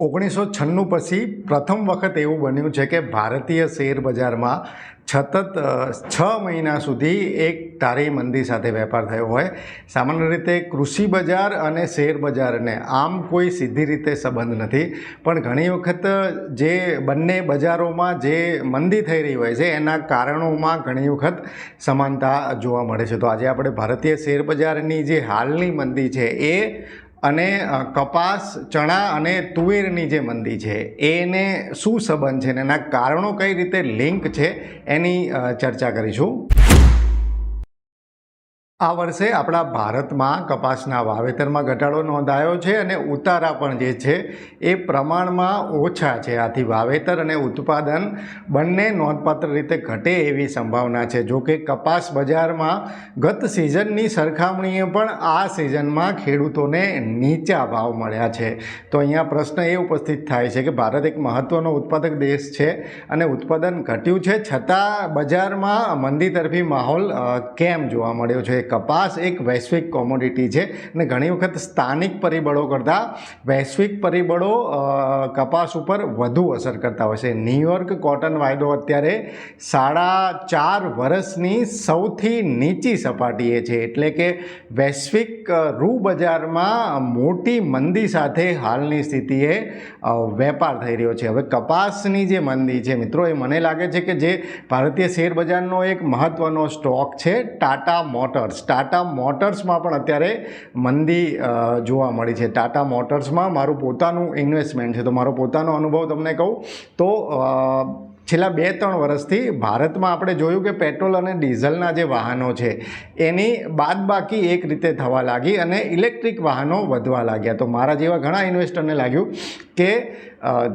ઓગણીસો છન્નું પછી પ્રથમ વખત એવું બન્યું છે કે ભારતીય શેર બજારમાં સતત છ મહિના સુધી એક તારી મંદી સાથે વેપાર થયો હોય. સામાન્ય રીતે કૃષિ બજાર અને શેર બજારને આમ કોઈ સીધી રીતે સંબંધ નથી. પણ ઘણી વખત જે બંને બજારોમાં જે મંદી થઈ રહી હોય છે, એના કારણોમાં ઘણી વખત સમાનતા જોવા મળે છે. તો આજે આપણે ભારતીય શેર બજારની જે હાલની મંદી છે, એ અને કપાસ, ચણા અને તુવેરની જે મંદી છે, એને શું સંબંધ છે અને એના કારણો કઈ રીતે લિંક છે એની ચર્ચા કરીશું. આ વર્ષે આપણા ભારતમાં કપાસના વાવેતરમાં ઘટાડો નોંધાયો છે અને ઉતારા પણ જે છે એ પ્રમાણમાં ઓછા છે. આથી વાવેતર અને ઉત્પાદન બંને નોંધપાત્ર રીતે ઘટે એવી સંભાવના છે. જો કે કપાસ બજારમાં ગત સિઝનની સરખામણીએ પણ આ સિઝનમાં ખેડૂતોને નીચા ભાવ મળ્યા છે. તો અહીંયા પ્રશ્ન એ ઉપસ્થિત થાય છે કે ભારત એક મહત્ત્વનો ઉત્પાદક દેશ છે અને ઉત્પાદન ઘટ્યું છે. છતાં બજારમાં મંદી તરફી માહોલ કેમ જોવા મળ્યો છે? કપાસ એક વૈશ્વિક કોમોડિટી છે અને ઘણી વખત સ્થાનિક પરિબળો કરતાં વૈશ્વિક પરિબળો કપાસ ઉપર વધુ અસર કરતા હોય છે. ન્યુયોર્ક કોટન વાયદો અત્યારે સાડા ચાર વર્ષની સૌથી નીચી સપાટીએ છે. એટલે કે વૈશ્વિક રૂબજારમાં મોટી મંદી સાથે હાલની સ્થિતિએ વેપાર થઈ રહ્યો છે. હવે કપાસની જે મંદી છે, મિત્રો, એ મને લાગે છે કે જે ભારતીય શેર બજારનો એક મહત્ત્વનો સ્ટોક છે, ટાટા મોટર્સ. ટાટા મોટર્સમાં પણ અત્યારે મંદી જોવા મળી છે. ટાટા મોટર્સમાં મારું પોતાનું ઇન્વેસ્ટમેન્ટ છે. તો મારો પોતાનો અનુભવ તમને કહું તો છેલ્લા બે ત્રણ વર્ષથી ભારતમાં આપણે જોયું કે પેટ્રોલ અને ડીઝલના જે વાહનો છે, એની બાદબાકી એક રીતે થવા લાગી અને ઇલેક્ટ્રિક વાહનો વધવા લાગ્યા. તો મારા જેવા ઘણા ઇન્વેસ્ટરને લાગ્યું કે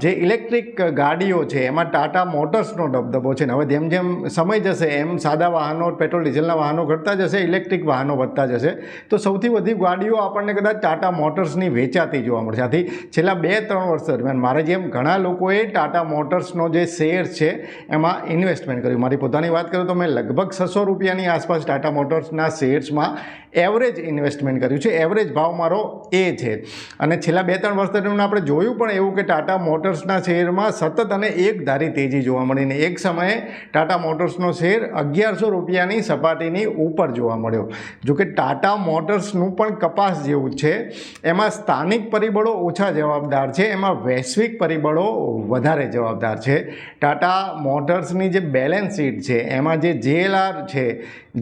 જે ઇલેક્ટ્રિક ગાડીઓ છે, એમાં ટાટા મોટર્સનો દબદબો છે ને, હવે જેમ જેમ સમય જશે, એમ સાદા વાહનો, પેટ્રોલ, ડીઝલના વાહનો ઘટતા જશે, ઇલેક્ટ્રિક વાહનો વધતા જશે, તો સૌથી વધુ ગાડીઓ આપણને કદાચ ટાટા મોટર્સની વેચાતી જોવા મળશે. આથી છેલ્લા બે ત્રણ વર્ષ દરમિયાન મારે જેમ ઘણા લોકોએ ટાટા મોટર્સનો જે શેર છે, એમાં ઇન્વેસ્ટમેન્ટ કર્યું. મારી પોતાની વાત કરું તો મેં લગભગ છસો રૂપિયાની આસપાસ ટાટા મોટર્સના શેર્સમાં એવરેજ ઇન્વેસ્ટમેન્ટ કર્યું છે. એવરેજ ભાવ મારો એ છે. અને છેલ્લા બે ત્રણ વર્ષ દરમિયાન આપણે જોયું પણ એવું કે ટાટા મોટર્સના શેરમાં સતત અને એક ધારી તેજી જોવા મળીને એક સમયે ટાટા મોટર્સનો શેર અગિયારસો રૂપિયાની સપાટીની ઉપર જોવા મળ્યો. જોકે ટાટા મોટર્સનું પણ કપાસ જેવું છે. એમાં સ્થાનિક પરિબળો ઓછા જવાબદાર છે. એમાં વૈશ્વિક પરિબળો વધારે જવાબદાર છે. ટાટા મોટર્સની જે બેલેન્સ શીટ છે, એમાં જે જેએલઆર છે,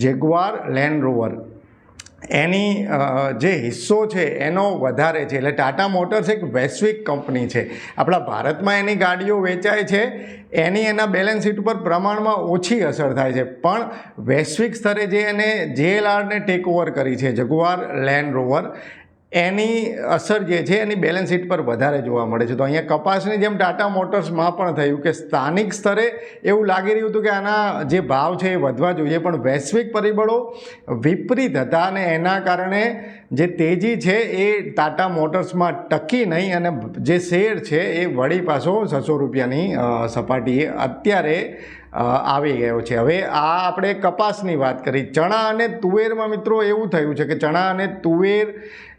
જેગવાર લેન્ડ રોવર, એની જે હિસ્સો છે એનો વધારે છે. એટલે ટાટા મોટર્સ એક વૈશ્વિક કંપની છે. આપણા ભારતમાં એની ગાડીઓ વેચાય છે, એની એના બેલેન્સ શીટ ઉપર પ્રમાણમાં ઓછી અસર થાય છે. પણ વૈશ્વિક સ્તરે જે એને જેએલઆરને ટેક ઓવર કરી છે જગુઆર લેન્ડ રોવર એની અસર જે છે, એની બેલેન્સ શીટ પર વધારે જોવા મળે છે. તો અહીંયા કપાસની જેમ ટાટા મોટર્સમાં પણ થયું કે સ્થાનિક સ્તરે એવું લાગી રહ્યું હતું કે આના જે ભાવ છે એ વધવા જોઈએ, પણ વૈશ્વિક પરિબળો વિપરીત હતા અને એના કારણે જે તેજી છે એ ટાટા મોટર્સમાં ટકી નહીં અને જે શેર છે એ વળી પાછો છસો રૂપિયાની સપાટીએ અત્યારે આવી ગયો છે. હવે આ આપણે કપાસની વાત કરી. ચણા અને તુવેરમાં મિત્રો એવું થયું છે કે ચણા અને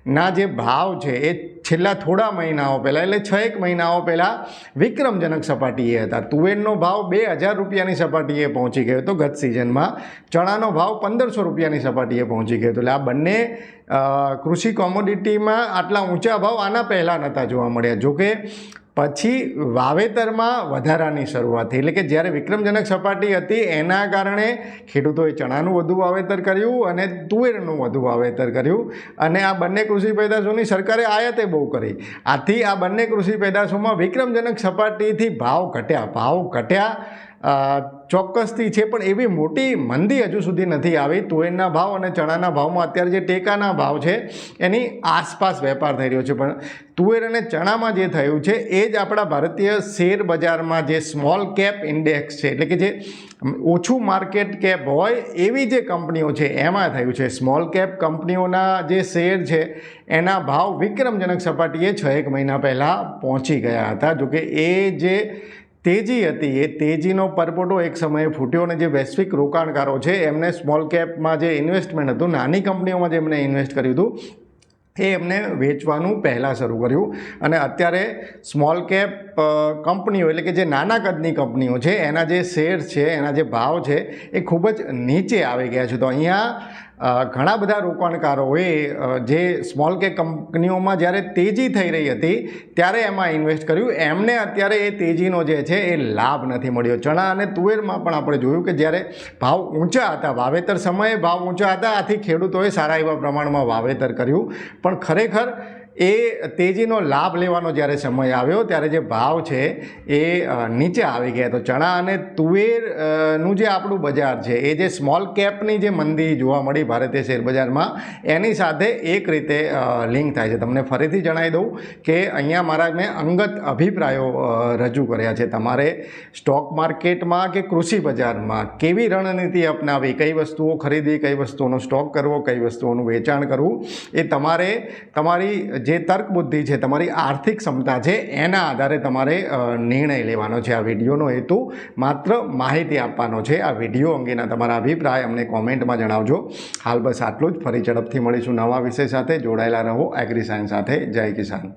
તુવેરના જે ભાવ છે, એ છેલ્લા થોડા મહિનાઓ પહેલાં, એટલે છ એક મહિનાઓ પહેલાં વિક્રમજનક સપાટીએ હતા. તુવેરનો ભાવ બે હજાર રૂપિયાની સપાટીએ પહોંચી ગયો હતો ગત સિઝનમાં ચણાનો ભાવ પંદરસો રૂપિયાની સપાટીએ પહોંચી ગયો હતો. એટલે આ બંને કૃષિ કોમોડિટીમાં આટલા ઊંચા ભાવ આના પહેલાં નહોતા જોવા મળ્યા. જોકે પછી વાવેતરમાં વધારાની શરૂઆત થઈ. એટલે કે જ્યારે વિક્રમજનક સપાટી હતી, એના કારણે ખેડૂતોએ ચણાનું વધુ વાવેતર કર્યું અને તુવેરનું વધુ વાવેતર કર્યું. અને આ બંને કૃષિ પેદાશોની સરકારે આયાતે બહુ કરી. આથી આ બંને કૃષિ પેદાશોમાં વિક્રમજનક સપાટીથી ભાવ ઘટ્યા ભાવ ઘટ્યા. ચોક્કસથી છે, પણ એવી મોટી મંદી હજુ સુધી નથી આવી. તુવેરના ભાવ અને ચણાના ભાવમાં અત્યારે જે ટેકાના ભાવ છે, એની આસપાસ વેપાર થઈ રહ્યો છે. પણ તુવેર અને ચણામાં જે થયું છે, એ જ આપણા ભારતીય શેર બજારમાં જે સ્મોલ કેપ ઇન્ડેક્સ છે, એટલે કે જે ઓછું માર્કેટ કેપ હોય, એવી જે કંપનીઓ છે, એમાં થયું છે. સ્મોલ કેપ કંપનીઓના જે શેર છે, એના ભાવ વિક્રમજનક સપાટીએ છ એક મહિના પહેલાં પહોંચી ગયા હતા. જોકે એ જે તેજી હતી. એ તેજીનો પરપોટો એક સમયે ફૂટ્યો અને જે વૈશ્વિક રોકાણકારો છે, એમને સ્મોલ કેપમાં જે ઇન્વેસ્ટમેન્ટ હતું, નાની કંપનીઓમાં જે એમણે ઇન્વેસ્ટ કર્યું હતું, એ એમને વેચવાનું પહેલાં શરૂ કર્યું. અને અત્યારે સ્મોલ કેપ કંપનીઓ, એટલે કે જે નાના કદની કંપનીઓ છે, એના જે શેર છે, એના જે ભાવ છે, એ ખૂબ જ નીચે આવી ગયા છે. તો અહીંયા ઘણા બધા રોકાણકારોએ જે સ્મોલ કે કંપનીઓમાં જ્યારે તેજી થઈ રહી હતી, ત્યારે એમાં ઇન્વેસ્ટ કર્યું. એમને અત્યારે એ તેજીનો જે છે, એ લાભ નથી મળ્યો. ચણા અને તુવેરમાં પણ આપણે જોયું કે જ્યારે ભાવ ઊંચા હતા, વાવેતર સમયે ભાવ ઊંચા હતા, આથી ખેડૂતોએ સારા એવા પ્રમાણમાં વાવેતર કર્યું. પણ ખરેખર એ તેજીનો લાભ લેવાનો જ્યારે સમય આવ્યો, ત્યારે જે ભાવ છે એ નીચે આવી ગયા. તો ચણા અને તુવેરનું જે આપણું બજાર છે, એ જે સ્મોલ કેપની જે મંદી જોવા મળી ભારતીય શેર બજારમાં, એની સાથે એક રીતે લિંક થાય છે. તમને ફરીથી જણાવી દઉં કે અહીંયા મારા મેં અંગત અભિપ્રાયો રજૂ કર્યા છે. તમારે સ્ટોક માર્કેટમાં કે કૃષિ બજારમાં કેવી રણનીતિ અપનાવી કઈ વસ્તુઓ ખરીદવી, કઈ વસ્તુઓનો સ્ટોક કરવો, કઈ વસ્તુઓનું વેચાણ કરવું, એ તમારે તમારી જે તર્ક બુદ્ધિ છે, તમારી આર્થિક ક્ષમતા છે, એના આધારે તમારે નિર્ણય લેવાનો છે આ વિડીયોનો હેતુ. માત્ર માહિતી આપવાનો છે આ વીડિયો અંગેના તમારા અભિપ્રાય અમને કોમેન્ટમાં જણાવજો. હાલ બસ આટલું જ. ફરી ઝડપથી મળીશું નવા વિષય સાથે. જોડાયેલા રહો એગ્રી સાયન્સ સાથે. જય કિસાન.